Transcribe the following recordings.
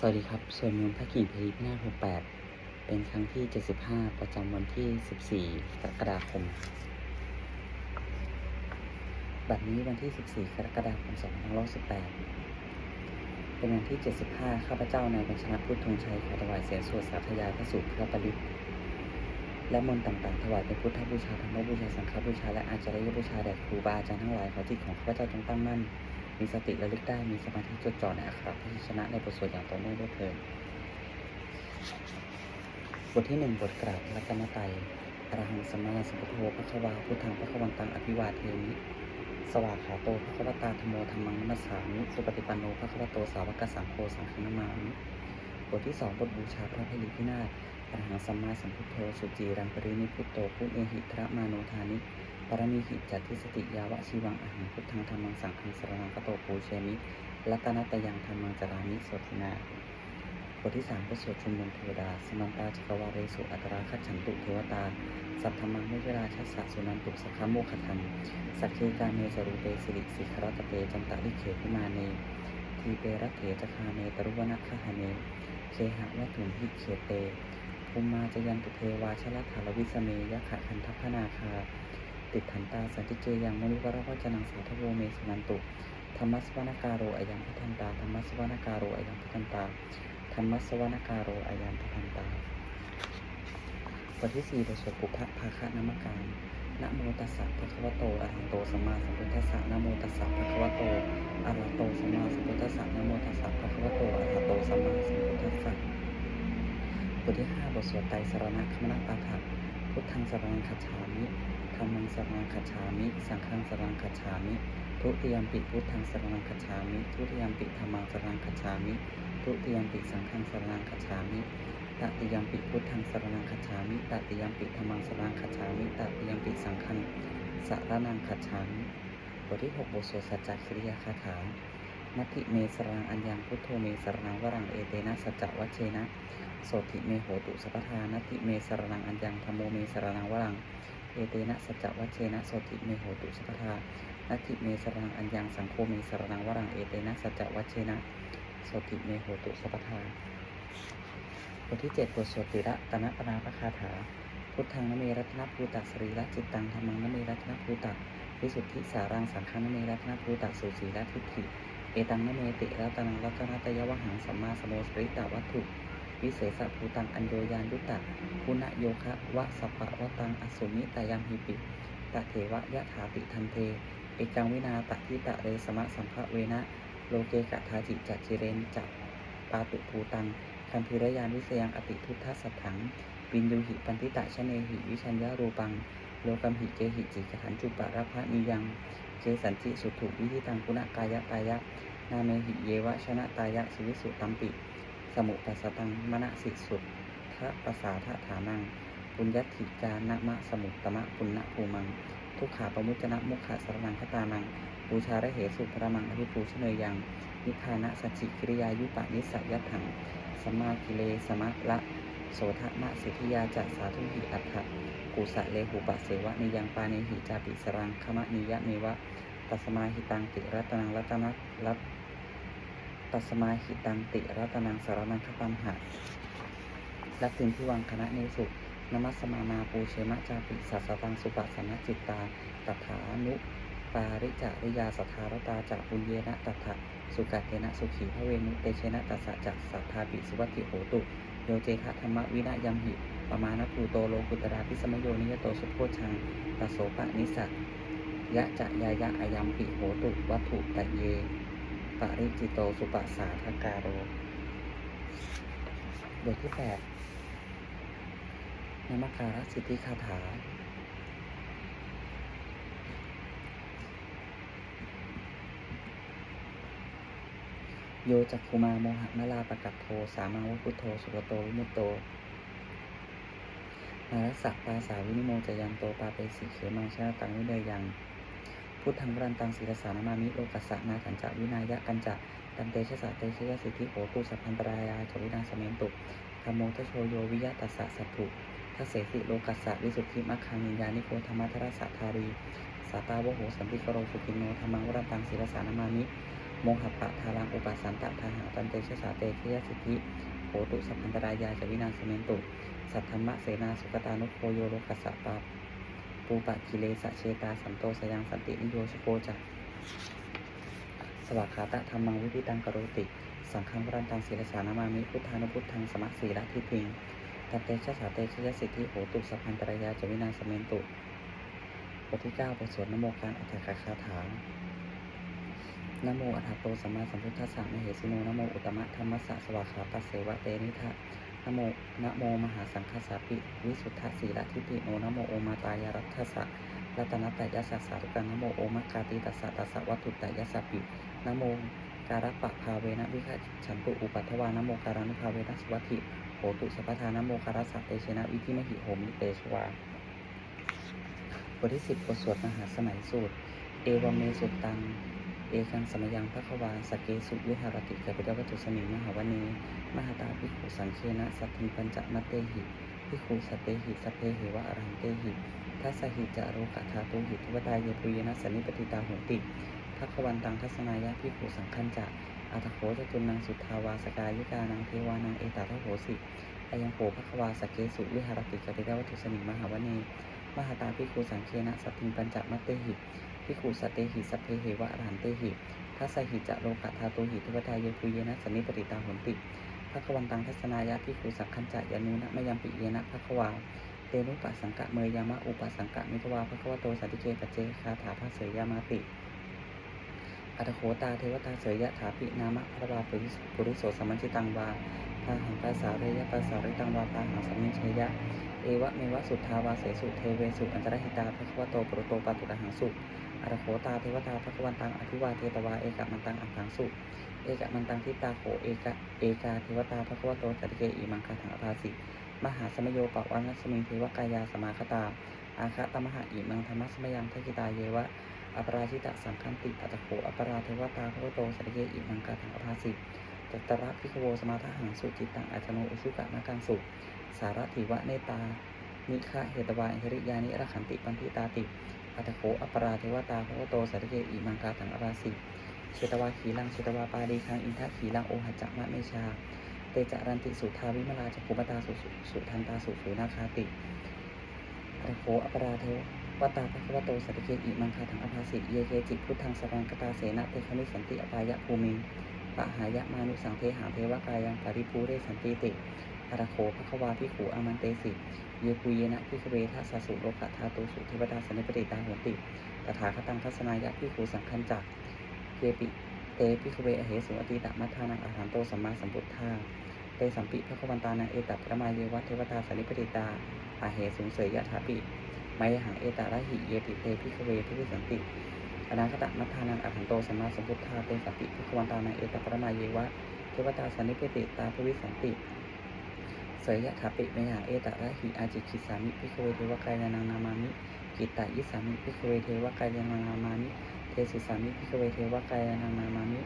สวัสดีครับส่วนมนต์พระกิ่งพลิพินาศ68 เป็นครั้งที่ 75 ประจำวันที่ 14 กรกฎาคมบัดนี้วันที่ 14 กรกฎาคม 2518 เป็นวันที่ 75 ข้าพเจ้านายบัญชนะพุทธงชัยขอถวายเสียงสวดสาธยายพระสูตรพระปริตและมนต์ต่างๆ ถวายเป็นพุทธบูชาธรรมบูชา สังฆบูชา และอาจารย์บูชาแด่ครูบาอาจารย์ทั้งหลายขอจิตของข้าพเจ้าจงตั้งมั่น มีสติระลึกได้มีสมาธิจดจ่อในอักขระพยัญชนะในบทสวดอย่างต่อเนื่องด้วยเถิดบทที่หนึ่งบทกราบรัตนตรัยอรหังสมมาสัมพุทโธพระควาพุทธังพระควันตังอภิวาเทมิสวากขาโตพระควตาธโมธรรมังนัสสามิสุปฏิปันโนพระควโตสาวกสังโฆสังฆนามามิบทที่สองบทบูชาพระพลิพินาศอรหังสัมมาสัมพุทโธสุจีรังปรินิพุตโตพุเอหิทระมาโนทานิ ปรมีหิจัตติสติยาวะชีวังอาหังพุทธังธรรมังสังฆังสรนังกโตปูเชมิรัตนตยังธรรมังจารามิโสตินาบทที่สามก็สวดชุมนุมเทวดาสมันตาจักวาเรสุอัตราคัจฉันตุเทวตา สัพพมังม่เวลาชัสสะสุนันตุสักขโมคทังสักเคกาเมสรูเปสิริสิขรตเตจันตะลิเขพิมาเน ทีเปรัตเถจคาเนตรุวนะคหเน เคหะวะถุนหิเขเตภูมิมาจยันตุเทวาชลัทธารวิสเมยะขะคันทัพนาคา ติดถันตาสันติเจยังมนุวรวจนังสาทโวเมสนันตุธรรมสวนการโรอายังพัทันตาธรรมสวนการโรอายังพัทันตาธรรมสวนการโรอายังพัทันตาบทที่สี่บทสวดปุพพะภาคะนามการนะโมตัสสะภะคะวะโตอะระหะโตสัมมาสัมพุทธัสสะนะโมตัสสะภะคะวะโตอะระหะโตสัมมาสัมพุทธัสสะนะโมตัสสะภะคะวะโตอะระหะโตสัมมาสัมพุทธัสสะบทที่ห้าบทสวดไตรสรณะคมนาปาฐะพุทธังสรณังคัจฉามิ ธรรมังสรังคัจฉามิ สังฆังสรังคัจฉามิ ทุติยมปิพุทธังสรังคัจฉามิ ทุติยมปิธรรมังสรังคัจฉามิ ทุติยมปิสังฆังสรังคัจฉามิตติยมปิพุทธังสรังคัจฉามิตติยมปิธรรมังสรังคัจฉามิตติยมปิสังฆังสรณังคัจฉามิบทที่หกบทสวดสัจจคิริยาคาถามัทธิเมสรังอัญญังพุทโธเมสรังวรังเอเตนะสัจจวัชเชนะโสติเมโหตุสัพพทานัติเมสรังอัญญังธรรมโมเมสรังวรัง เอเตนะสัจจวัชเชนะโสติเมโหตุสัพทานัตติเมสรนังอัญญังสังโฆเมสรนังวรังเอเตนะสัจจวัชเชนะโสติเมโหตุสัพทาบทที่เจ็ดบทสวดติระตนะปนาปคาถา พุทธังนเมรัตนภูตัสสรีระจิตตังธรรมังนเมรัตนภูตัวิสุทธิสารังสังฆังนเมรัตนภูตัสุสีระทิฏฐิ เอตังนเมติรัตนังรัตนตยวหังสัมมาสมโมสริตาวัตถุ วิเศษภูตังอัญโยยานยุตตะคุณโยคะวะสปะวะตังอสุมิตายังหิปิตะเทวะยะถาติทันเท เอกังวินาตะทิตะเรสมะสัมภะเวนะ โลเกกะทาจิจัจจิเรนจักปาตุภูตังคัมภีรยานวิเศยังอติทุทธสัทถังปินยูหิปันติตะชะเนหิวิชัญญารูปัง โลกัมหิเกหิจิกขันจุปะรพะนิยังเกสันจิสุถุวิธิตังคุณกายะตายะ นาเมหิเยวะชนะตายะสิวิสุตัมปิ มุปัสสตังมณสิสุทธะปสาทะฐานังปุญญติกานะมะสมุตตมะปุณณภูมัง ทุกขาปมุจนะมุขะสรนังคตานังบูชาระเหสุพระมังอภิปูชเนยยัง นิพานะสัจจิกิริยายุปะนิสัยยัตถังสมากิเลสมะละโสทะมะสิทธิยาจัสาธุหิอัฏฐะกุสะเลหุปะเสวะนิยังปาเนหิจาปิสรังขมะนิยะเมวะตัสมาหิตังติรัตนังรัตนะรัต ตัสมาหิตังติรัตนังสารนังคตัมหะลักษิณที่วังคณะเนสุนมัสมานาปูเชมะจาปิสัสสตังสุปะสนะจิตตาตถานุปาริจาริยาสัทธารตาจากปุญเยนะตถะสุกัตเตนะสุขีพระเวนุเตเชนะตัสสะจักสัทธาปิสุวัติโหตุโยเจทะธรรมวินะยัมหิปมาณภูโตโลกุตราพิสมโยนิยโตสุโพชังตโสปะนิสัตยะจะยายะอายัมปิโหตุวัตถุตะเย ปริจิโตสุปสาทกาโรบทที่แปดนามการสิทธิคาถา โยจักคุมาโมหะมะลาปะกัปโท สามังวพุทโธ สุรโตวิมุตโตนารัสสะปาสาวินิโมจยันโตปาเปสิเขมังชาตังวิเนยยัง พุทธังรันตังศิรสานามามิโลกัสสะนาขันจะวินายะกันจะตันเตชะสะเตชยสิทธิโหตุสัพพันตรายาจวินาสเมนตุธรรมโมทโชโยวิยะตัสสะสัพพุทัเสสิโลกัสสะวิสุทธิมัคคังนิยานิโกธรรมทรสะทารีสาตาวโหสัมปิกโรสุกินโนธรรมังวรันตังศิรสานามามิโมหะปะทารังอุปสันตะทาหังตันเตชะสาเตชยสิทธิโหตุสัพพันตรายาจวินาสเมนตุสัทธรรมะเสนาสุกตานุโคโยโรกัสสะปา ปูปะกิเลสะเชตาสันโตสยังสันตินิโยชโกจักสวากขาตะธรรมังวิธิตังกโรติ สังฆังวรันตังศีลสานามามิพุทธานุพุทธังสมะสีละทิพิงตัเตชะสาเตชยสิทธิโหตุสัพพันตรายาจวินาสเมนตุบทที่เก้าบทสวดนโมการอัตถกคาถานโมอัฏฐโตสัมมาสัมพุทธัสสะมเหสิโนนโมอุตตมะธรรมสสะสวากขาตัสเสวะเตนิทะ นะโมนะโมมหาสังฆสสะปิวิสุทธสีละทิฏฐิโนนะโมโอมาตายารัตถสะรัตนตยัสสะสาธุกังนะโมโอมะกาติตัสสะตัสสะวัตถุตยัสสะปินะโมการะปะภาเวนะวิฆฉันตุอุปัฏฐวานะโมการานุภาเวนะสวัตถิโหตุสัพทานะโมคารัสสะเตชนะวิธิมหิโหมิเตชวาบทที่สิบบทสวดมหาสมัยสูตร เอวเมสุตัง เอกังสมยังพระควาสเกสุวิหารติเกิดเปิดวัตถุสมิงมหาวเนมหาตาภิขุสังเคนะสัตถิปัญจมัตเตหิภิขุสตเตหิสพเพหิวะอรันเตหิทัสหิจะโรกะทาตุหิทวดายเยปุยนะสันนิปติตาโหติพระควันตังทัศนายะภิขุสังคัญจะอัตโขจตุนังสุทาวาสกายิกานังเทวานังเอตาทโหสิอายังโหพระควาสเกสุวิหารติเกิดเปิดวัตถุสมิงมหาวเนมหาตาภิขุสังเคนะสัตถิปัญจมัตเตหิ พิคูสตเตหิสพเพเหวะอรหันเตหิทัสหิจะโลกะทาโตหิทวทายเยปุเยนะสันนิปติตาหุนติภควันตังทัศนายะพิคูสังคัญจะยานุนะมยังปิเยนะภควาเตนุปัสสังกะเมยยามะอุปัสสังกะมิทวาภควโตสัติเกปเจคาถาภาเสยยามาติอัตโขตาเทวตาเสยยะถาปินามะพระวาปุริปุริโสสมัญชิตังวาพาหังปาสาเรยะปาสาเรตังวาพาหังสัมมิชยะเอวะเมวะสุทธาวาเสสุเทเวสุอันตรหิตาภควโตปรโตปาตุระหังสุ อารโขตาเทวตาภควันตังอภิวาเทตวาเอกมันตังอัฏฐังสุเอกมันตังทิตาโขเอกะเอกาเทวตาภควโตจติเกอิมังคาถังอภาสิมหาสมโยปะวังสมิงเทวกายาสมาคตา อาคะตมหาอิมังธรรมสมยังทกิตาเยวะอปราชิตะสังคันติอัตโขอปราเทวตาภควโตจติเกอิมังคาถังอภาสิจัตตระพิคโวสมาทหังสุจิตตังอัจโนอุชุกะนากังสุสารถิวะเนตานิฆะเหตวาอิริยานิรขันติปันธิตาติ อัตโขอปราเทวตาพระโตสัตเกอิมังกาถังอราสิเชตวาขีลังเชตวาปาดีคังอินทะขีลังโอหัจจะมะเมชา เตจารันติสุทาวิมลาจักุปตาสุสุทันตาสุสุนาคาติอัตโขอปราเทวตาพระวโตสัตเกอิมังคาถังอภาสิเยเกจิพุทธังสรังกตาเสนะเตคมิสันติอปายะภูมิงปะหายะมานุสังเทหาเทวกายังปริภูเรสันติติ อรโขภควาพิขูอามันเตสิเยปุเยนะพิคเวทัสสุโลกะธาตุสุเทวดาสนิปติตาโหติตถาคตังทัศนายะพิคูสังคันจักเยปิเตพิคเวอเหสุอติตะมัทานังอาหารโตสัมมาสัมพุทธาเตสัมปิพระควันตานังเอตัปประมาเยวะเทวดาสนิปติตาอาเหสุงเสยยะถาปิไมยหังเอตาระหิเยปิเตพิคเวพิวิสันติอนาคตมัทานังอาหารโตสัมมาสัมพุทธาเตสัมปิพระควันตานังเอตัปประมาเยวะเทวดาสนิปติตาพิวิสันติ สยยะถาปิเมหาเอตะระหิอาจิคิสามิพิคเวเทวกายานังนามามิกิตตายิสามิพิคเวเทวกายานังนามามิเทสุสามิพิคเวเทวกายานังนามามิ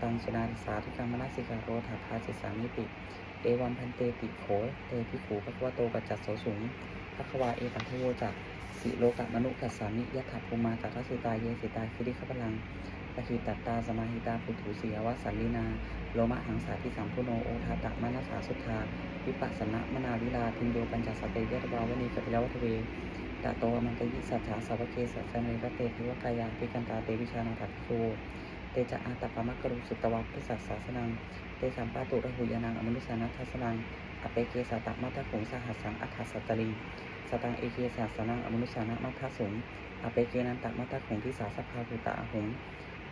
ตังสุนาริสาธุกรรมนาสิกาโรถาภาสิสามิติเอวัมพันเตติโขเตพิขูภควโตกัจจัสโสสุงภควาเอตังทโวจักสิโลกะมนุกัสสามิยะถาภูมาตัทสิตาเยสิตาคิริขพลัง ปะหิตัตตาสมาหิตาปุถุสียวสันลินา โลมะหังสาพิสัมพุโนโอทาตะมานาสาสุทธา วิปัสสนะมนาวิลาพินโยปัญจสเตยะตวาวณีกปิลวัตเวตะโตมันตยิสัจฉาสาวกเคสัสเนรเตเทวกายาปิกันตาเตวิชานังทัพพิโคเตจะอาตปามะกรุสุตวะพิสัสสาสนัง เตสัมปาตุระหุยานังอมนุสานัทสนังอเปเกสัตมัทธผงสหัสสังอัฏฐสัตตลิงสตังเอเกสัสนังอมนุสานะมัทธสงอเปเกนันตมัทธผงทิสาสภาภูตาหง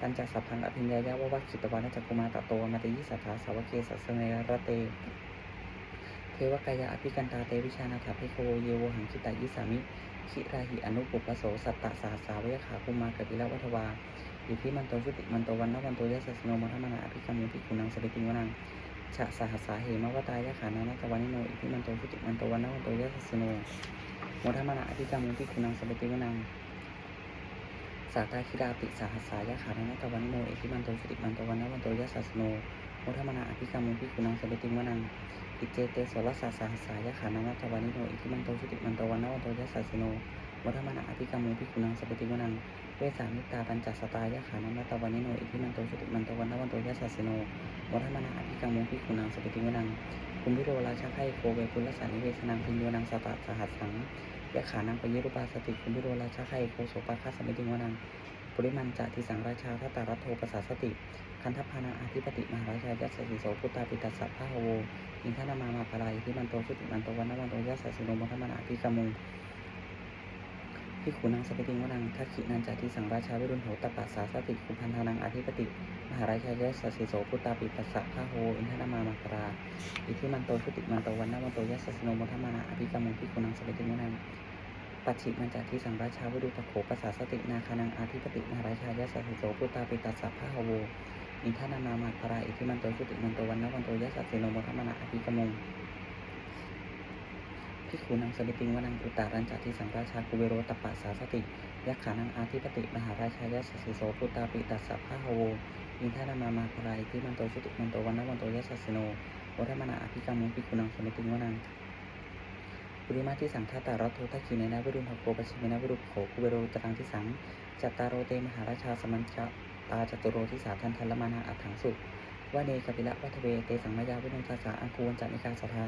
ตันจักสัพพังอภิญญายะวะวัคขิตวานะจักกุมาตะโตมาตยิสัทธาสาวเคสัสเนรเต เทวกายะอภิกันตาเตวิชานาถาภิโคเยวหังคิตายิสามิคิราหิอนุปุปโสสัตตะสาสาวยขาภูมากติละวัฏวาอิทิมันโตชุติมันโตวันนวันโตยะสัสโนมัทมนาอภิกรรมุภิกุนังสเปติวนังฉะสหัสสาเหมวตายะขานานัตวานิโนอิทิมันโตชุติมันโตวันนวันโตยะสัสโนมัทมนาอภิกรรมุภิกุนังสเปติวนัง สาตาคิราปิสาหัสสายะขานานัตวานิโนอิทิมันโตชุติมันโตวันนวันโตยะสัสโนมัทมนาอภิกรรมุภิกุนังสเปติงวนังอิเจเตสรสาสาหัสายะขานานาตวานิโนอิทิมันโตชุติมันโตวันนวันโตยัสสะสิโนวัฒมนาอภิกรรมโมพิกุนังสปติมวนังเวสามิตาปัญจสตายะขานัมตวันนิโนอิทิมันโตชุติมันโตวันนวันโตยัสสสิโนวัฒมนาอภิกรรมโมพิกุนังสปติมวนังคุมพิโรราชาไคโคเวปุลสานิเวสนังพิญโยนังสตะสหัสสัง ยะขานังปยิรุปาสติคุณพิโรราชาไคโคโสปาคาสมิติวนังปุริมันจะทิสังราชาทัตตารัตโทปสาสติ คันทพานังอธิปติมหาราชายัสสิโสพุตตาปิตัสสะพะโวอินทนามามาภรายที่มันโตชุติมันโตวันนวันโตยัสสิโนวัฒมนาอภิกรรมโม พิขุนังสปติงวนังทักขินันจัติสังราชาวิรุณโหตปัสสาสติคุพันธานังอธิปติ มหาราชายะสสิโสพุตตาปิปัสสะพะโหอินทนามามาคราอิทิมันโตชุติมันโตวันนาวันโตยัสสโนมทมานาอภิกรรมพิขุนังสปติงวนังปัจฉิมันจัตติสังราชาวิรุปโขปัสสาสตินาคานังอธิปติมหาราชายะสสิโสพุตตาปิปัสสะพะโหอินทนามามาคราอิทิมันโตชุติมันโตวันนาวันโตยัสสสโนมทมานาอภิกรรม งพิกขุนังสมิติงวนังอุตตารัญจทิสังราชาคุเวโรตปะสาสติยักขานังอาธิปติมหาราชายะสสิโสพุตตาปิตัสสะพะหโวอินทานามามาคารายที่มันโตชุติมันโตวันนวันโตยัสสิโนวัฒมนาอภิกรรมุพิกขุนังสมิติงวนังปุริมาที่สังฆาตารัตโททักขิเนนะวิรุณหโกปชิเมนะวิรุปโขคุเวโรจรังที่สังจัตตารโรเตมหาราชาสมัญจะตาจตุโรทิสาทันทันละมานาอัฏฐังสุวเนกปิละวัทเวเตสังมายาวินุทาสาอังคูวันจันิกาสทา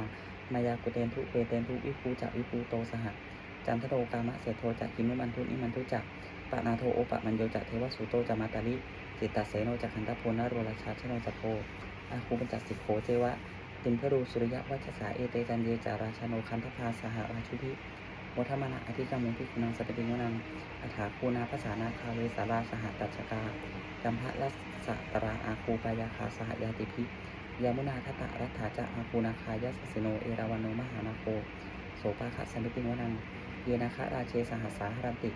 มายากุเตนทุเวเตนทุวิภูจะวิภูโตสหะจันทโรกามะเสโทจะกินุมันทุนิมันทุจักปะนาโทโอปะมันโยจะเทวสุโตจะมาตาลิจิตตเสโนจะขันธโพนโรราชาชโนจะโพอาคูปัญจสิโขเจวะติมพรูสุริยะวัชสาเอเตจันเยจาราชโนคันธพาสหราชุพิวัฒมนาอธิกรรมุพิกุนังสปติงวนังอัฐาคูนาภาษานาคาเวสาราสหตัจกากัมภะลัสสะตราอาคูปายาคาสหยาติพิ ยามุนาทัตตะรัตถาจะอาคูนาคายาสสิโน เอราวันโนมหานาโคโสปาคะสมิติงวนัง เยนาคะราเชสหัสสาหรันติ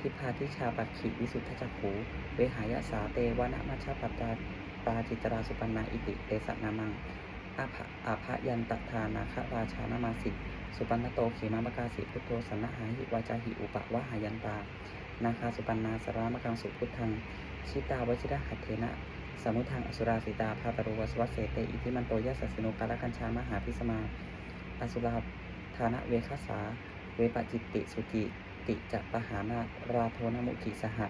ทิพาทิชาปักขิวิสุทธจักขูเวหายะสาเตวนะมัชฌปัตตาปาจิตราสุปันนาอิติเตสนามังอาภะอาภะยันตทานาคราชานามาสิ สุปันนโตเขมามกาสิพุทโธสันนหาหิวาจาหิอุปะวะหายันตา นาคาสุปันนาสรามกังสุพุทธัง ชิตาวชิระหัตเถนะ สมุทังอสุราสิตาภาตโรวสวัสเสเตอิทิมันโตยัสสสิโนกาลกัญชามหาพิสมา อสุราธานะเวคัสา เวปจิตติสุกิติจะปหานาราโทนมุกิสหะ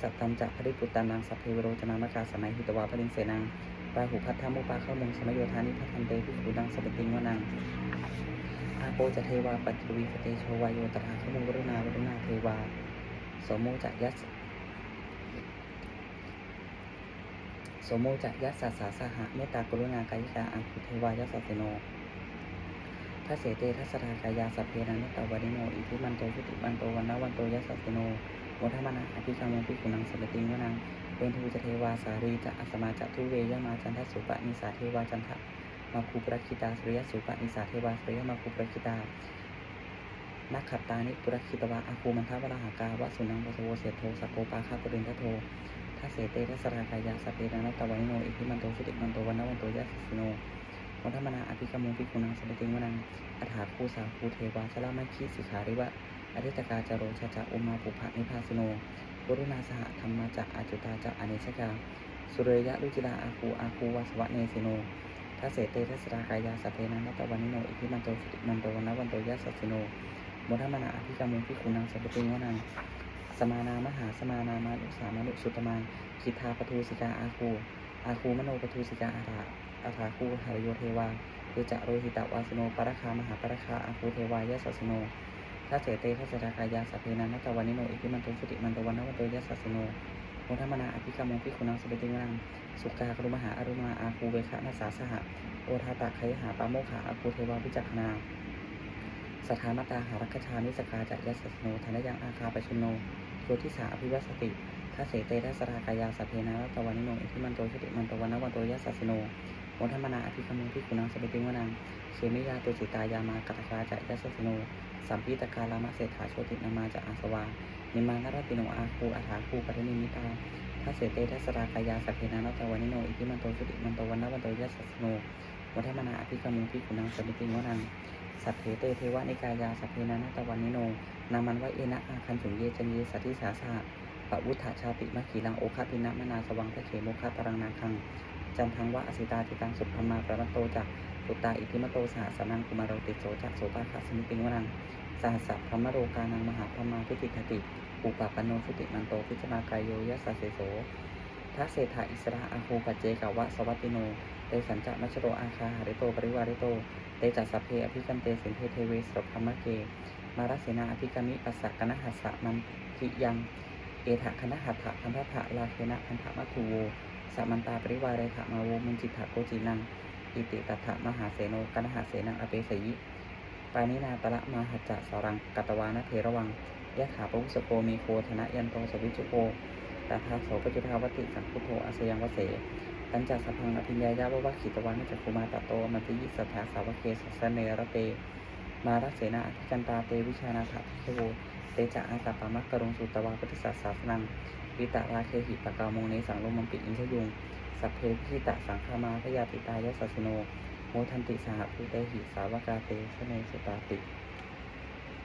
สัตตันจะพริปุตตานังสัพเพวโรจนามกาสนัยหิตวาพลิงเสนังปาหุพัทธามุปาเข้ามุงสมโยธานิพัทันเตพิขุดังสปติงวนังอาโปจะเทวาปัจจุวีสเตโชวายโยตถาขมุงวรุณาวรุณาเทวาโสโมจะยัส โสโมจะยัสสสาสหะเมตตากรุณากายิกาอังคุเทวายัสสเสโนทัสเสเตทัสสรากายาสัพเพนังนตวานิโนอิทิมันโตชุติมันโตวันนาวันโตยัสสเสโนวัฒมนาอภิกรรมพิกุนังสปติงวนังเป็นทูจะเทวาสารีจะอัสมาจะทุเวยมาจันทสุปะนิสาเทวาจันทะมาคูปรคิตาสริยสุปะนิสาเทวาสริยมาคูปรคิตานักขัตตานิปุรคิตวะอาคูมันทวราหากาวะสุนังวสโวเสโทสโกปาคาปรินทโท ทัสเสเตทัสรากายาสเพนันตวานิโนอิทิมันโตสุติมันโตวันนวันโตยัสสิโนวัฒมนาอภิกรรมุปิกุนังสปติงวนังอัฐาคูสาคูเทวาชลามัคคีสิขาริวะอริตกาจโรชะจะอุมาปุภะนิพาสิโนวรุณาสหธรรมาจะอาจุตาจะอเนชกา สุเรยะลุจิลาอาคูอาคูวาสวะเนสิโนทัสเสเตทัสรากายาสเพนันตวานิโนอิทิมันโตสุติมันโตวันนวันโตยัสสิโนวัฒมนาอภิกรรมุปิกุนังสปติงวนัง สมานามหาสมานามานุสามานุสุตมาคิทาปทูสิกาอาคูอาคูมโนปทูสิกาอาถาอาถาคูหารโยเทวาเยจะโรหิตวาสโนปรคามหาปรคาอาคูเทวายะสัสโนทัเสเตทัสสรากายาสัพเพนันตวานิโนอิทิมันโตสุติมันโตวันนวันโตยะสัสสโนโมทมนาอภิกรรมงพิคุนังสเปติงังสุกากรุมหาอรุมาอาคูเวคะนาสาสหะโอทาตะไคหาปาโมขาอาคูเทวาวิจักนาสถามตาหารักชานิสกาจะยะสัสโนธนยังอาคาปชโน โยทิสาอภิวัสติทัสเสเตทัสรากายาสพเพนะรัตวานิโนอิทิมันโตชติมันโตวันนวันโตยัสสสิโนวัฒมนาอภิคมุพิกุนังสเปติวนังเชมิยาตุจิตายามากตคาจะยัสสสิโนสัมพิตกาลามะเศรษฐาโชตินามาจะอาสวานิมานรติโนอาคูอาถาคูปัตนิมิตาทัสเสเตทัสรากายาสพเพนะรัตวานิโนอิทิมันโตชติมันโตวันนวันโตยัสสสิโนวัฒมนาอภิคมุพิกุนังสเปติวนัง สัพเพเตเทวะนิกายาสัพเพนะนัตวันนิโน นามันวะเอนะอาคันสุงเยจันเยสัตติสาสาปะวุฒาชาติมะขีลังโอคาตินะมนาสวังทะเขโมคาตรังนาคัง จันทังวะอสิตาติตังสุพรมาประมัตโตจากปุตตาอิทิมโตสหสนังกุมารโรติโสจากโสตาคสมิติงวนังสหัสสะพรมโรกานังมหาพรมาพิติทติ อุปปปนโนสุติมันโตพิจมากายโยยะสสเสโสทัเศธาอิสระอาหูปัจเจกาวะสวัตติโนเตสัญจะมัชโรอาคาหาริโตปริวาริโต เตจัสสเพอภิกันเตสินเทเทเวสรพรมเก มารัสเสนาอภิกามิปัสสะกนหัสสะมันทิยัง เอถะคณหัตถะคันทถะลาเคนะคันทะมัทุโวสัมมันตาปริวาเรถะมาโวมุนจิตถะโกจินัง อิติตัทถะมหาเสโนกนหาเสนังอเปสยิปานินาตระมาหัจจะสรังกัตวานะเทระวังยะขาปุสโกมีโคธนะยันโตสวิจุโกตาทาโสปจุทาวติสังคุโทอาสยังวเส ตัญจสพังอภิญญายาวะขิตวานิจักคุมาตโตมันติยิสัทธาสาวกเกสัสเนรเต มารัสเสนาอธิกันตาเตวิชานาถะพิโวเตจะอาตาปามักกรุงสุตวาปฏิสัสสาสนังวิตาราเคหิปะกาวมงเนสังลมมัมปิอินทยุง สัพเพพิตะสังฆามาพยาติตายสสสิโน โมทันติสหภูเตหิสาวกาเตสเนสุตาติ